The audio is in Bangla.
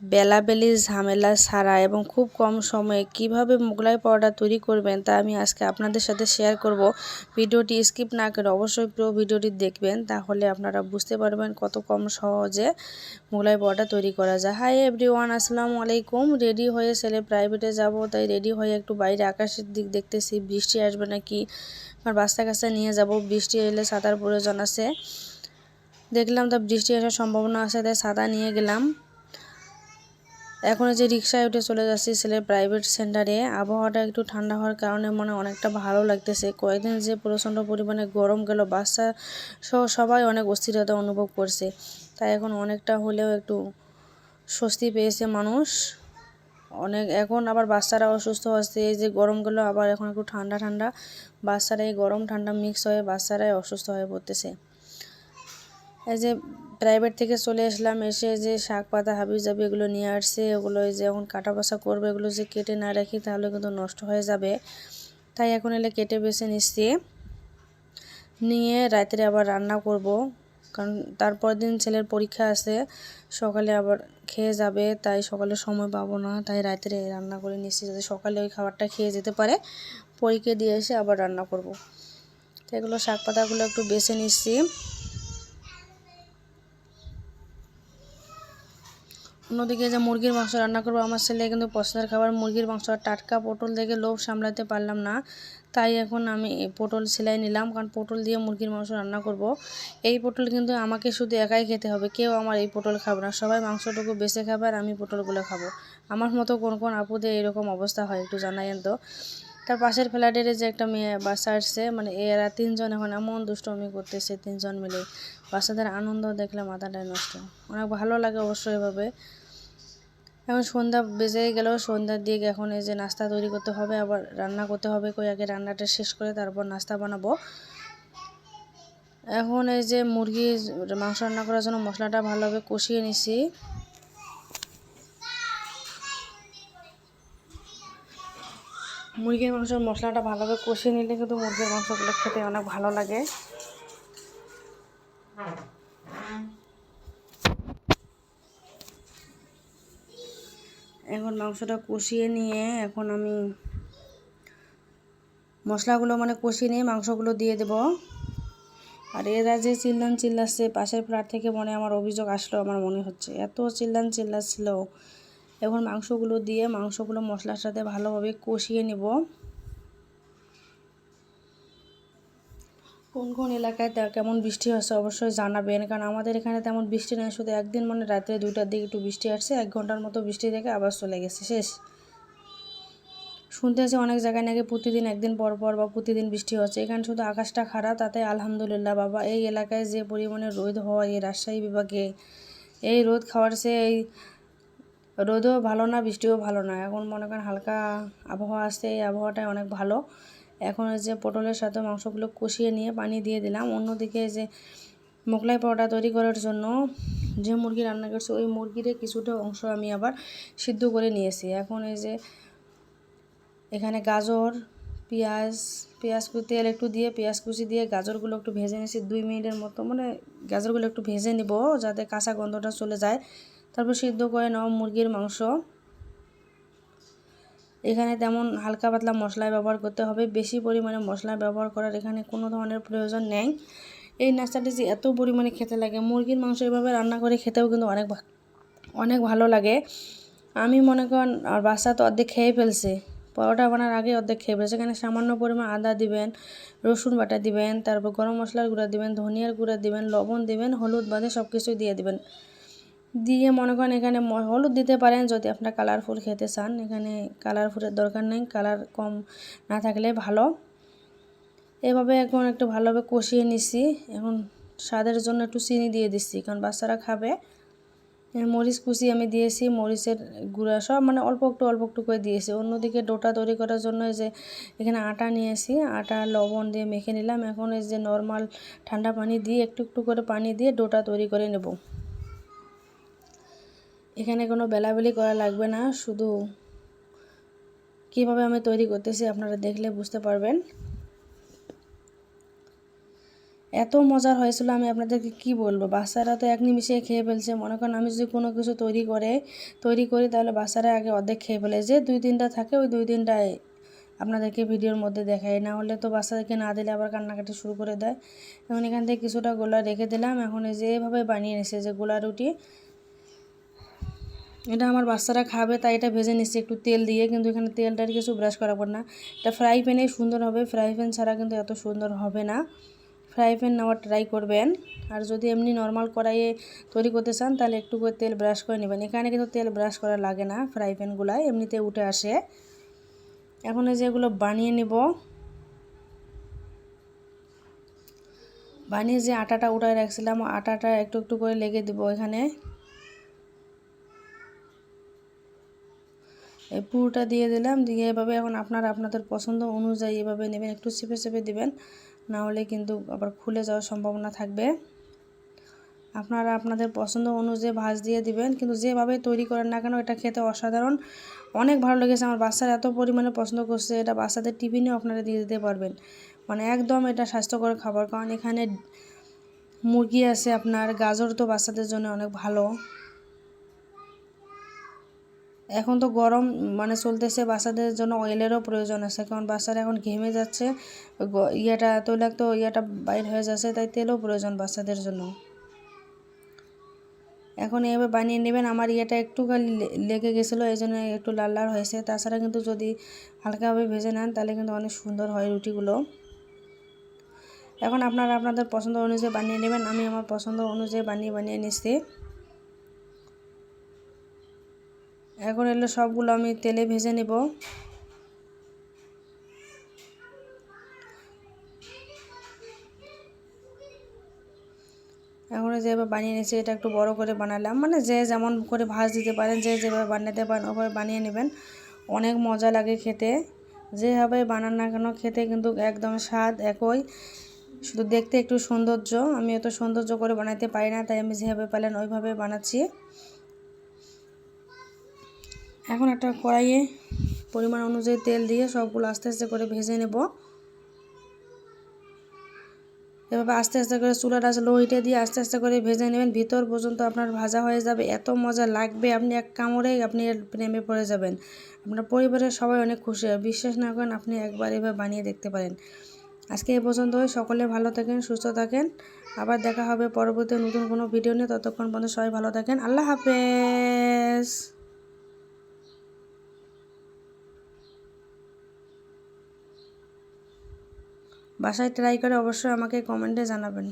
বেলাবেলি, ঝামেলা ছাড়া এবং খুব কম সময়ে কীভাবে মোগলাই পরোটা তৈরি করবেন তা আমি আজকে আপনাদের সাথে শেয়ার করব। ভিডিওটি স্কিপ না করে অবশ্যই পুরো ভিডিওটি দেখবেন তাহলে আপনারা বুঝতে পারবেন কত কম সহজে মোগলাই পরোটা তৈরি করা যায়। হাই এভরিওয়ান আসসালামু আলাইকুম। রেডি হয়ে ছেলে প্রাইভেটে যাব, তাই রেডি হয়ে একটু বাইরে আকাশের দিক দেখতেছি। বৃষ্টি আসবে না নাকি? আমার বাচ্চা কাচ্চা নিয়ে যাব, বৃষ্টি এলে সাঁতার প্রয়োজন আছে। দেখলাম তা বৃষ্টি আসার সম্ভাবনা আছে, তাই ছাতা নিয়ে গেলাম। এখন যে রিক্সায় উঠে চলে যাচ্ছি ছেলের প্রাইভেট সেন্টারে আবহাওয়াটা একটু ঠান্ডা হওয়ার কারণে মনে অনেকটা ভালো লাগতেছে। কয়েকদিন যে প্রচণ্ড পরিমাণে গরম গেল, বাচ্চা সহ সবাই অনেক অস্থিরতা অনুভব করছে। তাই এখন অনেকটা হলেও একটু স্বস্তি পেয়েছে মানুষ। অনেক, এখন আবার বাচ্চারা অসুস্থ হচ্ছে, এই যে গরম গেল, আবার এখন একটু ঠান্ডা ঠান্ডা। বাচ্চারা এই গরম ঠান্ডা মিক্স হয়ে বাচ্চারাই অসুস্থ হয়ে পড়তেছে। এই যে প্রাইভেট থেকে চলে আসলাম, এসে যে শাক পাতা, হাবি জাবি এগুলো নিয়ে আসছে, ওগুলো যে এখন কাটা বাসা করবে, এগুলো যে কেটে না রাখি তাহলে কিন্তু নষ্ট হয়ে যাবে। তাই এখন এলে কেটে বেছে নিচ্ছি। নিয়ে রাত্রে আবার রান্না করব, কারণ তারপর দিন ছেলের পরীক্ষা আছে, সকালে আবার খেয়ে যাবে, তাই সকালে সময় পাবো না, তাই রাত্রে রান্না করে নিচ্ছি যাতে সকালে ওই খাবারটা খেয়ে যেতে পারে। পরীক্ষা দিয়ে এসে আবার রান্না করব। তো এগুলো শাক পাতাগুলো একটু বেছে নিচ্ছি। অন্যদিকে যে মুরগির মাংস রান্না করব, আমার ছেলে কিন্তু পছন্দের খাবার মুরগির মাংস। টাটকা পটল দেখে লোভ সামলাতে পারলাম না, তাই এখন আমি পটল সেলাই নিলাম, কারণ পটল দিয়ে মুরগির মাংস রান্না করব। এই পটল কিন্তু আমাকে শুধু একাই খেতে হবে, কেউ আমার এই পটল খাবে না। সবাই মাংসটুকু বেছে খাবে আর আমি পটলগুলো খাব। আমার মতো কোন কোন আপুদের এরকম অবস্থা হয় একটু জানাইন তো। তার পাশের ফ্ল্যাটের যে একটা মেয়ে বাচ্চা আসছে মানে এরা তিনজন এখন এমন দুষ্টমি করতেছে, তিনজন মিলে। বাচ্চাদের আনন্দ দেখলে মাথাটাই নষ্ট। অনেক ভালো লাগে অবশ্যই এভাবে। এখন সন্ধ্যা বেজে গেলেও সন্ধ্যার দিকে এখন এই যে নাস্তা তৈরি করতে হবে, আবার রান্না করতে হবে, কই আগে রান্নাটা শেষ করে তারপর নাস্তা বানাবো। এখন এই যে মুরগি মাংস রান্না করার জন্য মশলাটা ভালোভাবে কষিয়ে নিছি। মুরগির মাংসের মশলাটা ভালোভাবে কষিয়ে নিলে কিন্তু মুরগির মাংসগুলো খেতে অনেক ভালো লাগে। এখন মাংসটা কষিয়ে নিয়ে এখন আমি মশলাগুলো মানে কষিয়ে নিয়ে মাংসগুলো দিয়ে দেব। আর এরা যে চিল্লান চিল্লাচ্ছে, পাশের ফ্ল্যাট থেকে মনে আমার অভিযোগ আসলো, আমার মনে হচ্ছে। এত চিল্লান চিল্লাচ্ছিল। এখন মাংসগুলো দিয়ে মাংসগুলো মশলার সাথে ভালোভাবে কষিয়ে নেব। কোন কোন এলাকায় কেমন বৃষ্টি হচ্ছে অবশ্যই জানাবেন, কারণ আমাদের এখানে তেমন বৃষ্টি নেই, শুধু একদিন মানে রাত্রে দুইটার দিকে একটু বৃষ্টি আসছে, এক ঘণ্টার মতো বৃষ্টি থেকে আবার চলে গেছে, শেষ। শুনতে আছে অনেক জায়গায় নাকি প্রতিদিন একদিন পর পর বা প্রতিদিন বৃষ্টি হচ্ছে, এখানে শুধু আকাশটা খারাপ তাতে আলহামদুলিল্লাহ বাবা, এই এলাকায় যে পরিমাণে রোদ হয় এই রাজশাহী বিভাগে, এই রোদ খাওয়ার সে এই রোদও ভালো না, বৃষ্টিও ভালো না। এখন মনে করেন হালকা আবহাওয়া আসছে, এই আবহাওয়াটাই অনেক ভালো। এখন যে পটলের সাথে মাংসগুলো কষিয়ে নিয়ে পানি দিয়ে দিলাম। অন্যদিকে যে মোগলাই পরোটা তৈরি করার জন্য যে মুরগি রান্না করছি, ওই মুরগিরে কিছুটা অংশ আমি আবার সিদ্ধ করে নিয়েছি। এখন এই যে এখানে গাজর, পেঁয়াজ পেঁয়াজ তেল একটু দিয়ে, পেঁয়াজ কুচি দিয়ে গাজরগুলো একটু ভেজে নিয়েছি। দুই মিনিটের মতো মানে গাজরগুলো একটু ভেজে নিব, যাতে কাঁচা গন্ধটা চলে যায়। তারপর সিদ্ধ করে নেওয়া মুরগির মাংস। এখানে তেমন হালকা পাতলা মশলা ব্যবহার করতে হবে। বেশি পরিমাণে মশলা ব্যবহার করার এখানে কোনো ধরনের প্রয়োজন নেই। এই নাস্তাটি যে এত পরিমাণে খেতে লাগে, মুরগির মাংস এভাবে রান্না করে খেতেও কিন্তু অনেক অনেক ভালো লাগে। আমি মনে করেন, আর বাচ্চা তো অর্ধেক খেয়ে ফেলছে। পরোটা বানার আগে অর্ধেক খেয়ে ফেলছে। এখানে সামান্য পরিমাণ আদা দিবেন, রসুন বাটা দিবেন, তারপর গরম মশলার গুঁড়া দিবেন, ধনিয়ার গুঁড়া দিবেন, লবণ দিবেন, হলুদ বাদে সব কিছুই দিয়ে দিবেন। দিয়ে মনে করেন এখানে হলুদ দিতে পারেন যদি আপনার কালারফুল খেতে চান। এখানে কালারফুলের দরকার নেই কালার কম না থাকলে ভালো। এভাবে এখন একটু ভালোভাবে কষিয়ে নিছি। এখন স্বাদের জন্য একটু চিনি দিয়ে দিচ্ছি কারণ বাচ্চারা খাবে। মরিচ কুচি আমি দিয়েছি, মরিচের গুঁড়া সব মানে অল্প একটু অল্প একটু করে দিয়েছি। অন্যদিকে ডোটা তৈরি করার জন্য যে এখানে আটা নিয়েছি, আটা, লবণ দিয়ে মেখে নিলাম। এখন এই যে নর্মাল ঠান্ডা পানি দিয়ে একটু একটু করে পানি দিয়ে ডোটা তৈরি করে নেব। এখানে কোনো বেলাবেলি করা লাগবে না, শুধু কীভাবে আমি তৈরি করতেছি আপনারা দেখলে বুঝতে পারবেন। এত মজার হয়েছিল, আমি আপনাদেরকে কি বলব? বাচ্চারা তো এক নিমিষে খেয়ে ফেলছে, মনে করেন আমি যদি কোনো কিছু তৈরি করে, তৈরি করি তাহলে বাচ্চারা আগে অর্ধেক খেয়ে ফেলে। যে দুই তিনটা থাকে, ওই দুই তিনটায় আপনাদেরকে ভিডিওর মধ্যে দেখাই। না হলে তো বাচ্চাদেরকে না দিলে আবার কান্নাকাটি শুরু করে দেয়। এখন এখান থেকে কিছুটা গোলা রেখে দিলাম। এখন এই যে এভাবে বানিয়ে নিছে যে গোলা রুটি এটা আমার বাচ্চারা খাবে, তাই এটা ভেজে নিচ্ছি একটু তেল দিয়ে, কিন্তু এখানে তেলটার কিছু ব্রাশ করাবো না। এটা ফ্রাই প্যানেই সুন্দর হবে ফ্রাই প্যান ছাড়া কিন্তু এত সুন্দর হবে না। ফ্রাই প্যান নেওয়ার ট্রাই করবেন। আর যদি এমনি নর্মাল কড়াইয়ে তৈরি করতে চান, তাহলে একটু করে তেল ব্রাশ করে নেবেন। এখানে কিন্তু তেল ব্রাশ করা লাগে না ফ্রাই প্যানগুলায় এমনিতে উঠে আসে। এখন এই যেগুলো বানিয়ে নেব। বানিয়ে যে আটাটা উঠায় রাখছিলাম, আটাটা একটু একটু করে লেগে দিব এখানে। এই পুরোটা দিয়ে দিলাম। দিয়ে এভাবে এখন আপনারা আপনাদের পছন্দ অনুযায়ী এভাবে নেবেন। একটু চেপে চেপে দেবেন। না হলে কিন্তু আবার খুলে যাওয়ার সম্ভাবনা থাকবে। আপনারা আপনাদের পছন্দ অনুযায়ী ভাজ দিয়ে দিবেন। কিন্তু যেভাবে তৈরি করেন না কেন, এটা খেতে অসাধারণ। অনেক ভালো লেগেছে আমার বাচ্চারা এত পরিমাণে পছন্দ করছে। এটা বাচ্চাদের টিফিনেও আপনারা দিয়ে দিতে পারবেন। মানে একদম এটা স্বাস্থ্যকর খাবার। কারণ এখানে মুরগি আছে আপনার, গাজর তো বাচ্চাদের জন্য অনেক ভালো। এখন তো গরম মানে চলতেছে, বাচ্চাদের জন্য অয়েলেরও প্রয়োজন আছে, কারণ বাচ্চারা এখন ঘেমে যাচ্ছে। ইয়েটা তৈলাক্ত ইয়েটা বাইর হয়ে যাচ্ছে, তাই তেলও প্রয়োজন বাচ্চাদের জন্য। এখন এভাবে বানিয়ে নেবেন, আমার ইয়েটা একটু লেগে গেছিল, এই জন্য একটু লাল লাল হয়েছে। তাছাড়া কিন্তু যদি হালকাভাবে ভেজে নেন, তাহলে কিন্তু অনেক সুন্দর হয় রুটিগুলো। এখন আপনারা আপনাদের পছন্দ অনুযায়ী বানিয়ে নেবেন, আমি আমার পছন্দ অনুযায়ী বানিয়ে বানিয়ে নিচ্ছি। এখন এলো সবগুলো আমি তেলে ভেজে নেব। এখন যেভাবে বানিয়ে নিয়েছি, এটা একটু বড় করে বানালাম। মানে যে যেমন করে ভাজ দিতে পারেন, যে যেভাবে বানাতে পারেন, ওভাবে বানিয়ে নেবেন। অনেক মজা লাগে খেতে। যেভাবে বানান না কেন, খেতে কিন্তু একদম স্বাদ একই। শুধু দেখতে একটু সৌন্দর্য। আমি এত সৌন্দর্য করে বানাতে পারি না, তাই আমি যেভাবে পারেন ওইভাবে বানাচ্ছি। এখন একটা কড়াইয়ে পরিমাণ অনুযায়ী তেল দিয়ে সবগুলো আস্তে আস্তে করে ভেজে নেব। এভাবে আস্তে আস্তে করে চুলাটা লো হিটে দিয়ে আস্তে আস্তে করে ভেজে নেবেন। ভিতর পর্যন্ত আপনার ভাজা হয়ে যাবে। এত মজা লাগবে। আপনি এক কামড়েই আপনি প্রেমে পড়ে যাবেন। আপনার পরিবারের সবাই অনেক খুশি হয়। বিশ্বাস না করেন আপনি একবার এভাবে বানিয়ে দেখতে পারেন। আজকে এ পর্যন্ত সকলে ভালো থাকেন, সুস্থ থাকেন। আবার দেখা হবে পরবর্তী নতুন কোনো ভিডিও নিয়ে। ততক্ষণ পর্যন্ত সবাই ভালো থাকেন। আল্লাহ হাফেজ। বাসায় ট্রাই করে অবশ্যই আমাকে কমেন্টে জানাবেন।